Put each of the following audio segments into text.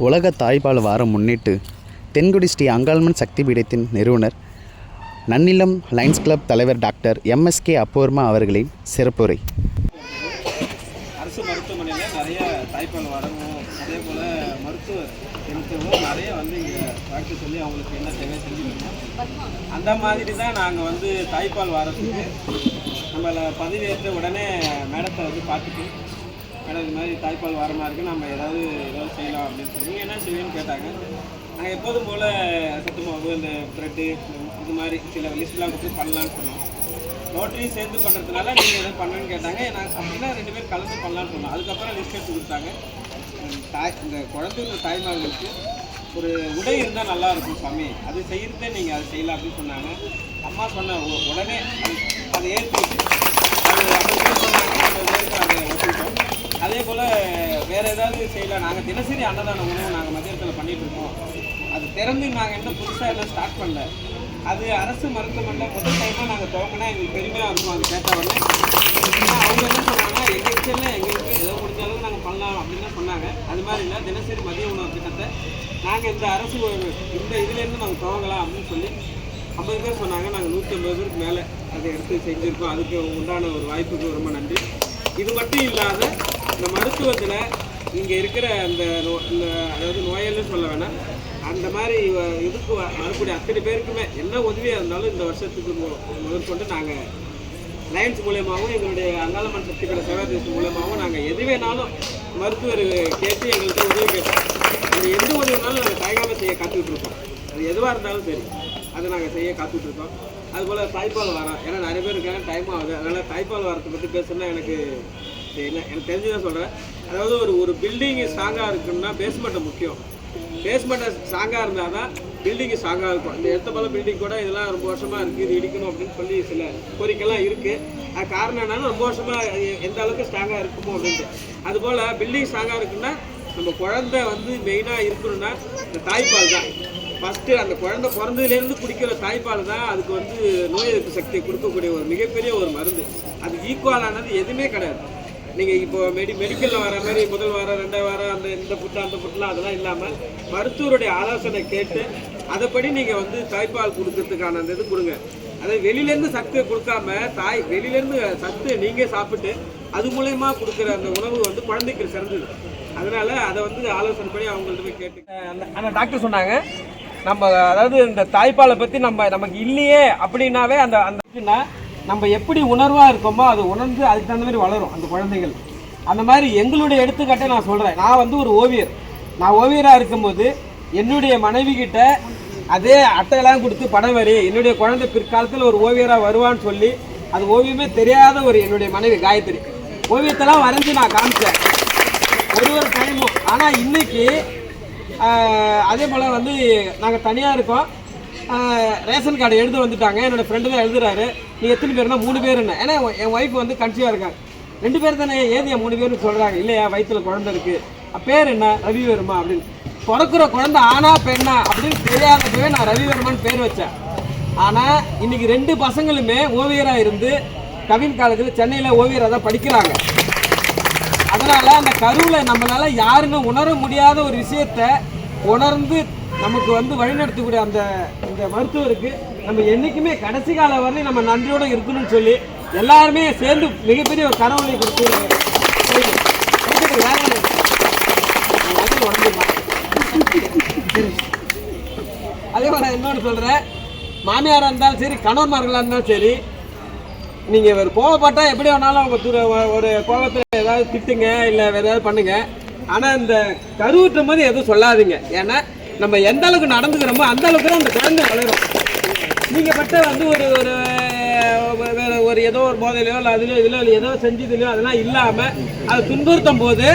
உலக தாய்ப்பால் வாரம் முன்னிட்டு தென்குடி ஸ்ரீ அங்காள்மன் சக்தி பீடத்தின் நிறுவனர் நன்னிலம் லைன்ஸ் கிளப் தலைவர் டாக்டர் எம்எஸ்கே அப்போர்மா அவர்களின் சிறப்புரை. அரசு மருத்துவமனையில் நிறைய தாய்ப்பால் வரவும் அதே போல் மருத்துவ எனக்கும் நிறைய வந்து இங்கே டாக்டர் சொல்லி அவங்களுக்கு என்ன தேவை செஞ்சுருக்கோம் அந்த மாதிரி தான் நாங்கள் வந்து தாய்ப்பால் வாரத்துக்கு நம்மளை பதிவேற்ற உடனே மேடத்தை வந்து பார்த்துட்டு மேடம் இது மாதிரி தாய்ப்பால் வாரமாக இருக்குது நம்ம ஏதாவது ஏதாவது செய்யலாம் அப்படின்னு சொல்லி. நீங்கள் என்ன செய்வேன்னு கேட்டாங்க. நாங்கள் எப்போதும் போல் சத்து மாவு இந்த ப்ரெட்டு இது மாதிரி சில லிஸ்ட்லாம் கொடுத்து பண்ணலான்னு சொன்னோம். நோட்டரியும் சேர்ந்து பண்ணுறதுனால நீங்கள் எதாவது பண்ணணும்னு கேட்டாங்க. நான் அப்படின்னா ரெண்டு பேரும் கலந்து பண்ணலான்னு சொன்னோம். அதுக்கப்புறம் லிஸ்ட் எடுத்து கொடுத்தாங்க. தாய் இந்த குழந்தைங்க தாய்மார்களுக்கு ஒரு உடை இருந்தால் நல்லா இருக்கும் சாமி. அது செய்கிறதே நீங்கள் அதை செய்யலாம் அப்படின்னு சொன்னாங்க. அம்மா சொன்ன உடனே அது ஏற்படுத்தி ஏற்றுக்கிட்டு அது அவங்க சொன்னாங்க நம்ம ஏற்று அதை ஒத்துக்கிட்டோம் அதே போல் வேறு ஏதாவது செய்யலாம். நாங்கள் தினசரி அன்னதான உணவு நாங்கள் மதியத்தில் பண்ணிகிட்ருக்கோம் அது திறந்து நாங்கள் என்ன புதுசாக எல்லாம் ஸ்டார்ட் பண்ணல. அது அரசு மருத்துவமனையில் முதல் டைமாக நாங்கள் துவங்கினா எங்களுக்கு பெருமையாக இருக்கும். அது கேட்ட உடனே. அவங்க என்ன சொன்னாங்கன்னா எங்கள் கிச்சனில் எங்களுக்கு ஏதோ முடிஞ்ச அளவுக்கு நாங்கள் பண்ணலாம் அப்படின்னு சொன்னாங்க. அது மாதிரி இல்லை தினசரி மதிய உணவு திட்டத்தை நாங்கள் இந்த அரசு இந்த இதுலேருந்து நாங்கள் துவங்கலாம் அப்படின்னு சொல்லி ஐம்பது பேர் சொன்னாங்க. நாங்கள் நூற்றி ஐம்பது பேருக்கு மேலே அதை எடுத்து செஞ்சுருக்கோம். அதுக்கு உண்டான ஒரு வாய்ப்புக்கு ரொம்ப நன்றி. இது மட்டும் இல்லாத இந்த மருத்துவத்தில் இங்கே இருக்கிற அந்த நோ- இந்த அதாவது நோயல்னு சொல்ல வேணாம். அந்த மாதிரி இதுக்கு வரக்கூடிய அத்தனை பேருக்குமே என்ன உதவியாக இருந்தாலும் இந்த வருஷத்துக்கு மு- முதற்கொண்டு நாங்கள் லயன்ஸ் மூலியமாகவும் எங்களுடைய அங்காளம்மன் சக்தி கடை தேசம் மூலியமாகவும் நாங்கள் எது வேணாலும் மருத்துவர் கேட்டு எங்கள்கிட்ட உதவி கேட்டோம் அது எந்த உதவி வேணாலும் நாங்கள் தயங்காமல் செய்ய காத்துக்கிட்டு இருக்கோம் அது எதுவாக இருந்தாலும் சரி அதை நாங்கள் செய்ய காத்துக்கிட்டு இருக்கோம் அதுபோல் தாய்ப்பால் வரோம் ஏன்னா நிறைய பேர் இருக்காங்க டைம் ஆகுது. அதனால் தாய்ப்பால் வரத்தை பற்றி பேசணும்னா எனக்கு இல்லை எனக்கு தெரிஞ்சுதான் சொல்கிறேன் அதாவது ஒரு ஒரு பில்டிங்கு ஸ்ட்ராங்காக இருக்குன்னா பேஸ்மெண்ட்டை முக்கியம். பேஸ்மெண்ட்டை ஸ்ட்ராங்காக இருந்தால் தான் பில்டிங் ஸ்ட்ராங்காக இருக்கும். இந்த எடுத்த போல பில்டிங் கூட இதெல்லாம் ரொம்ப வருஷமாக இருக்குது இது இடிக்கணும் அப்படின்னு சொல்லி சில கோரிக்கைலாம் இருக்குது அது காரணம் என்னன்னா ரொம்ப வருஷமாக எந்த அளவுக்கு ஸ்ட்ராங்காக இருக்குமோ அப்படின்ட்டு. அதுபோல் பில்டிங் ஸ்ட்ராங்காக இருக்குன்னா நம்ம குழந்தை வந்து மெயினாக இருக்கணும்னா இந்த தாய்ப்பால் தான். ஃபஸ்ட்டு அந்த குழந்தை பிறந்ததுலேருந்து குடிக்கிற தாய்ப்பால் தான் அதுக்கு வந்து நோய் எதிர்ப்பு சக்தியை கொடுக்கக்கூடிய ஒரு மிகப்பெரிய ஒரு மருந்து. அது ஈக்குவலானது எதுவுமே கிடையாது. நீங்கள் இப்போ மெடி மெடிக்கலில் வர மாதிரி முதல் வாரம் ரெண்டாவது வாரம் அந்த இந்த புட்டு அந்த புட்டுலாம் அதெல்லாம் இல்லாமல் மருத்துவருடைய ஆலோசனை கேட்டு அதைப்படி நீங்கள் வந்து தாய்ப்பால் கொடுக்கறதுக்கான அந்த இது கொடுங்க. அதை வெளியிலேருந்து சத்து கொடுக்காம தாய் வெளியிலேருந்து சத்து நீங்கள் சாப்பிட்டு அது மூலயமா கொடுக்குற அந்த உணவு வந்து குழந்தைக்கு சிறந்தது. அதனால் அதை வந்து ஆலோசனை பண்ணி அவங்கள்ட்ட போய் கேட்டு அந்த அந்த டாக்டர் சொன்னாங்க. நம்ம அதாவது இந்த தாய்ப்பாலை பற்றி நம்ம நமக்கு இல்லையே அப்படின்னாவே அந்த அந்த நம்ம எப்படி உணர்வாக இருக்கோமோ அது உணர்ந்து அதுக்கு தகுந்த மாதிரி வளரும் அந்த குழந்தைகள். அந்த மாதிரி எங்களுடைய எடுத்துக்காட்டை நான் சொல்கிறேன் நான் வந்து ஒரு ஓவியர். நான் ஓவியராக இருக்கும்போது என்னுடைய மனைவி கிட்ட அதே அட்டையெல்லாம் கொடுத்து படம் வரி என்னுடைய குழந்தை பிற்காலத்தில் ஒரு ஓவியராக வருவான்னு சொல்லி அது ஓவியமே தெரியாத ஒரு என்னுடைய மனைவி காயத்ரி. ஓவியத்தெல்லாம் வரைஞ்சி நான் காமிச்சேன். ஒரு ஒரு டைமும் ஆனால் இன்றைக்கி அதே போல் வந்து நாங்கள் தனியாக இருக்கோம். ரேஷன் கார்டு எழுத வந்துட்டாங்க. என்னோடய ஃப்ரெண்டு தான் எழுதுறாரு. நீ எத்தனை பேர்னா மூணு பேருன்னு. ஏன்னா என் ஒய்ஃப் வந்து கன்சியாக இருக்காங்க. ரெண்டு பேர் தானே ஏது என் மூணு பேர்னு சொல்கிறாங்க இல்லையா வயிற்றுல குழந்தை இருக்குது பேர் என்ன? ரவிவர்மா அப்படின்னு. பிறக்கிற குழந்தை ஆனா பெண்ணா அப்படின்னு தெரியாதப்பவே நான் ரவிவர்மான்னு பேர் வச்சேன். ஆனால் இன்னைக்கு ரெண்டு பசங்களுமே ஓவியராக இருந்து கவின் காலேஜில் சென்னையில் ஓவியராக தான் படிக்கிறாங்க. அதனால் அந்த கருவில் நம்மளால் யாருன்னு உணர முடியாத ஒரு விஷயத்த உணர்ந்து நமக்கு வந்து வழிநடத்தக்கூடிய அந்த இந்த மருத்துவருக்கு நம்ம என்றைக்குமே கடைசி காலம் வரையும் நம்ம நன்றியோட இருக்கணும்னு சொல்லி எல்லாருமே சேர்ந்து மிகப்பெரிய ஒரு கரவொலி கொடுத்து அதே மாதிரி நான் இன்னொன்று சொல்கிறேன் மாமியாராக இருந்தாலும் சரி கணவன்மார்களாக இருந்தாலும் சரி நீங்கள் ஒரு கோவப்பட்டால் எப்படி வேணாலும் அவங்க துரு ஒரு கோபத்தில் ஏதாவது திட்டுங்க இல்லை வேறு ஏதாவது பண்ணுங்க. ஆனால் இந்த கருவுற்றும் போது எதுவும் சொல்லாதீங்க. ஏன்னா நம்ம எந்த அளவுக்கு நடந்துக்கிறோமோ அந்த அளவுக்கு தான் அந்த குழந்தை வளரும். நீங்கள் பட்ட வந்து ஒரு ஒரு ஒரு ஏதோ ஒரு போதையிலையோ இல்லை அதுலையோ இதுலையோ இல்லை ஏதோ செஞ்சதுலையோ அதெல்லாம் இல்லாமல் அதை துன்புறுத்தும் போது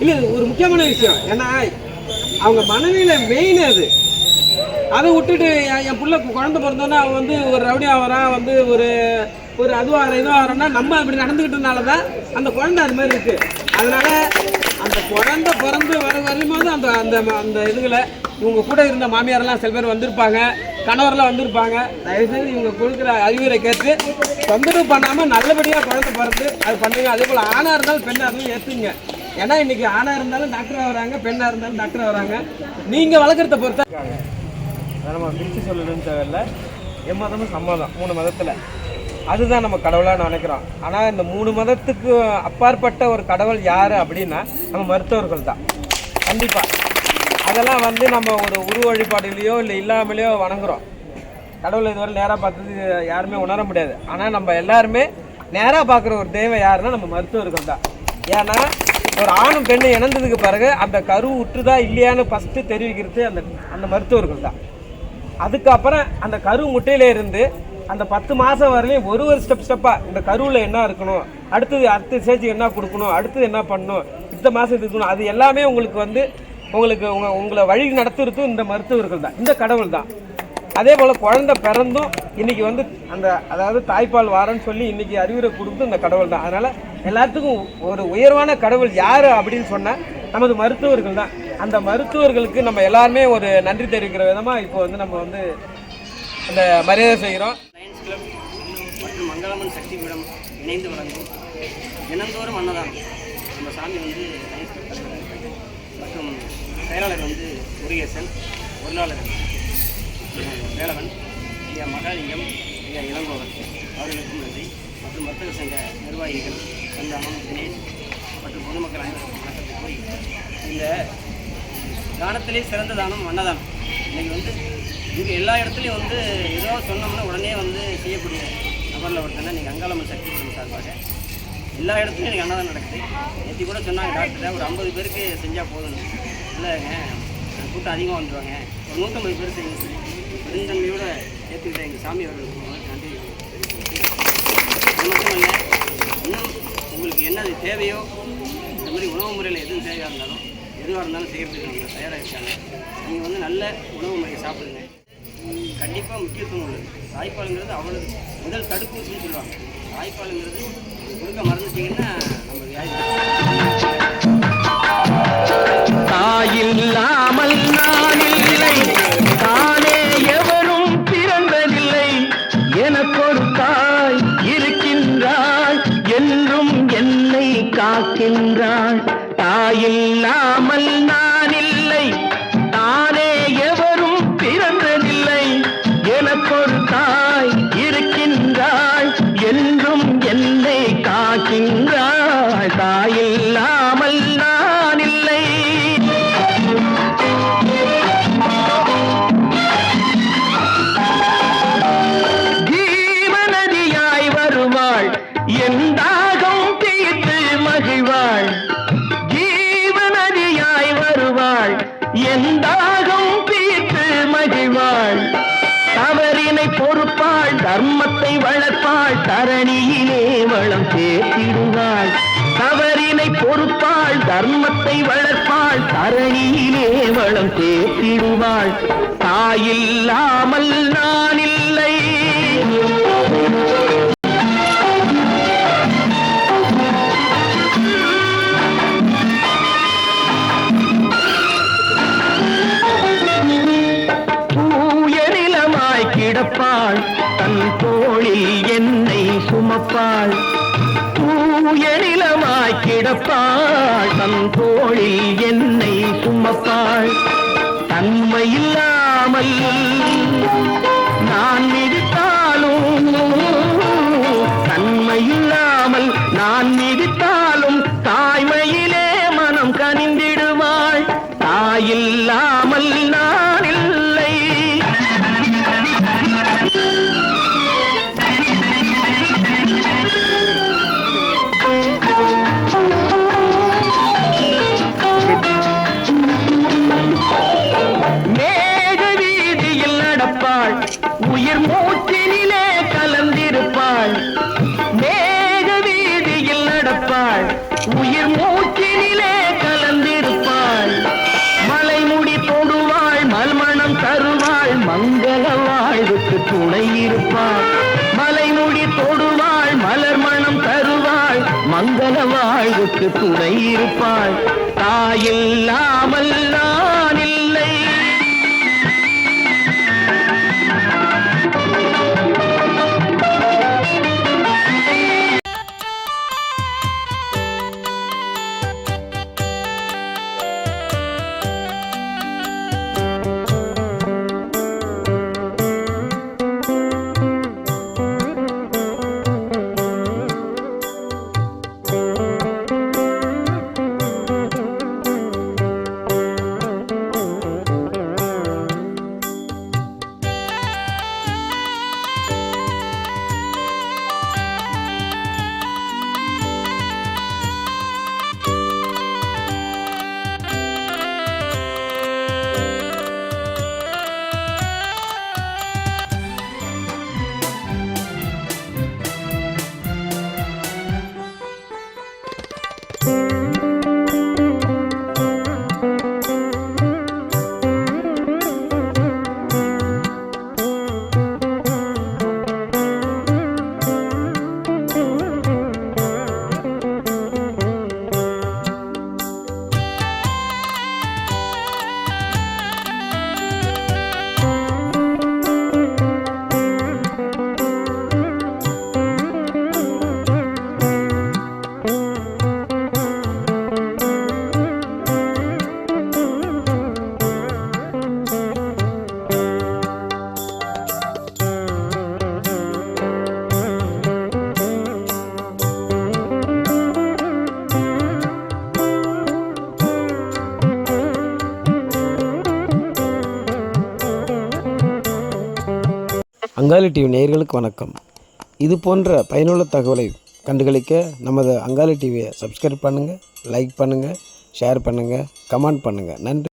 இல்லை இது ஒரு முக்கியமான விஷயம். ஏன்னா அவங்க மனநிலை மெயின் அது. அதை விட்டுட்டு என் என் குழந்தை பிறந்தோன்னே அவன் வந்து ஒரு ரவுடி ஆகிறான் வந்து ஒரு ஒரு அதுவாகிற இதுவாகிறன்னா நம்ம அப்படி நடந்துக்கிட்டனால தான் அந்த குழந்தை அது மாதிரி இருக்குது அதனால் அந்த குழந்தை பிறந்து வர வரும்போது அந்த அந்த அந்த இதுகளை இவங்க கூட இருந்த மாமியாரெல்லாம் சில பேர் வந்திருப்பாங்க. கணவர்லாம் வந்திருப்பாங்க. தயவுசெய்து இவங்க கொடுக்குற அறிவுரை கேட்டு தொந்தரவு பண்ணாமல் நல்லபடியாக குழந்தை பிறந்து அது பண்ணுங்க. அதே போல் ஆணாக இருந்தாலும் பெண்ணாக இருந்தாலும் ஏற்றுங்க ஏன்னா இன்றைக்கி ஆணாக இருந்தாலும் டாக்டராக வராங்க பெண்ணாக இருந்தாலும் டாக்டராக வராங்க. நீங்கள் வளர்க்குறத பொறுத்த நம்ம பிரித்து சொல்லணும்னு தேவையில்ல. எம்மதமும் சம்மதம் மூணு மதத்தில். அதுதான் நம்ம கடவுளாக நினைக்கிறோம். ஆனால் இந்த மூணு மதத்துக்கு அப்பாற்பட்ட ஒரு கடவுள் யார் அப்படின்னா நம்ம மருத்துவர்கள் தான் கண்டிப்பாக அதெல்லாம் வந்து நம்ம ஒரு உருவ வழிபாடுகளையோ இல்லை இல்லாமலேயோ வணங்குறோம். கடவுளை இதுவரை நேராக பார்த்தது யாருமே உணர முடியாது. ஆனால் நம்ம எல்லாருமே நேராக பார்க்குற ஒரு தெய்வம் யாருன்னா நம்ம மருத்துவர்கள் தான். ஏன்னா ஒரு ஆணும் பெண்ணும் இணைந்ததுக்கு பிறகு அந்த கரு உற்றுதா இல்லையான்னு ஃபஸ்ட்டு தெரிவிக்கிறது அந்த அந்த மருத்துவர்கள் தான். அதுக்கப்புறம் அந்த கரு முட்டையில இருந்து அந்த பத்து மாதம் வரலையும் ஒரு ஒரு ஸ்டெப் ஸ்டெப்பாக இந்த கருவில் என்ன இருக்கணும் அடுத்தது அடுத்த ஸ்டேஜ் என்ன கொடுக்கணும் அடுத்தது என்ன பண்ணணும் இந்த மாதம் இது இருக்கணும் அது எல்லாமே உங்களுக்கு வந்து உங்களுக்கு உங்க உங்களை வழி நடத்துறதும் இந்த மருத்துவர்கள் தான் இந்த கடவுள் தான். அதே போல் குழந்தை பிறந்தும் இன்னைக்கு வந்து அந்த அதாவது தாய்ப்பால் வாரன்னு சொல்லி இன்னைக்கு அறிவுரை கொடுத்து இந்த கடவுள் தான். அதனால் எல்லாத்துக்கும் ஒரு உயர்வான கடவுள் யார் அப்படின்னு சொன்னால் நமது மருத்துவர்கள் தான். அந்த மருத்துவர்களுக்கு நம்ம எல்லாருமே ஒரு நன்றி தெரிவிக்கிற விதமாக இப்போ வந்து நம்ம வந்து அந்த மரியாதை செய்கிறோம். லயன்ஸ் கிளப் மற்றும் மங்களம்மன் சக்தி பீடம் இணைந்து வழங்கும் தினந்தோறும் அன்னதானம். நம்ம சாமி வந்து லயன்ஸ் கிளப் தலைவர் மற்றும் செயலாளர் வந்து முருகேசன் பொருளாளர் அஹ், வேலவன் ஐயா மகாலிங்கம் ஐயா இளங்கோவன். அவர்களுக்கும் நன்றி. மற்றும் வர்த்தக சங்க நிர்வாகிகள் சந்தானம் தினேஷ் மற்றும் பொதுமக்கள் அனைவருக்கும் வணக்கத்தை இந்த தானத்திலே சிறந்த தானம் அன்னதானம். இன்றைக்கி வந்து இங்கே எல்லா இடத்துலையும் வந்து ஏதோ சொன்னோம்னா உடனே வந்து செய்யக்கூடிய நபரில் ஒருத்தனை நீங்கள் அங்காளம்மன் சக்தி குடும்பம் சார்பாக எல்லா இடத்துலையும் எனக்கு அன்னதானம் நடக்குது. நேற்று கூட சொன்னாங்க டாக்டரை ஒரு ஐம்பது பேருக்கு செஞ்சால் போதும் இல்லைங்க. கூட்டம் அதிகமாக வந்துடுவாங்க ஒரு நூற்றம்பது பேர் செய்யுங்க சொல்லி பெருந்தன்மையோட ஏற்றுக்கிட்ட எங்கள் சாமி அவர்களுக்கு நன்றி அது மட்டும் இல்லை இன்னும் உங்களுக்கு என்ன தேவையோ இந்த மாதிரி உணவு முறையில் எதுவும் தேவையாக இருந்தாலும் எதுவாக இருந்தாலும் செய்கிறதுக்கு அவங்க தயாராக இருக்காங்க நீங்கள் வந்து நல்ல உணவு முறையை சாப்பிடுங்க. கண்டிப்பாக முக்கியத்துவம் உள்ளது. தாய்ப்பாலுங்கிறது அவ்வளோ முதல் தடுப்பூசின்னு சொல்லுவாங்க. தாய்ப்பாலுங்கிறது கொடுக்க மறந்துட்டீங்கன்னா நம்ம வியாதி பார்க்கின்றாள் தாயில்லாமல் தர்மத்தை வளர்ப்பாள் தரணியிலே வளம் சேர்த்திடுவாள். தவறினை பொறுப்பாள் தர்மத்தை வளர்ப்பாள் தரணியிலே வளம் சேர்த்திடுவாள். தாயில்லாமல் நான் இல்லை கிடப்பாள் தூயநிலமாய் கிடப்பாள் தன் தோழி என்னை சுமப்பாள் தன்மையில்லாமல் நான் கொடுப்பாள் இருப்பாள் மலைமுடி தொடுவாள் மலர் மனம் தருவாள். மங்கள வாழ்வுக்கு துணை இருப்பாள். தாயில்லாமல் அங்காளி டிவி நேயர்களுக்கு வணக்கம். இது போன்ற பயனுள்ள தகவலை கண்டுகளிக்க நமது அங்காளி டிவியை சப்ஸ்கிரைப் பண்ணுங்கள் லைக் பண்ணுங்கள் ஷேர் பண்ணுங்கள் கமெண்ட் பண்ணுங்கள் நன்றி.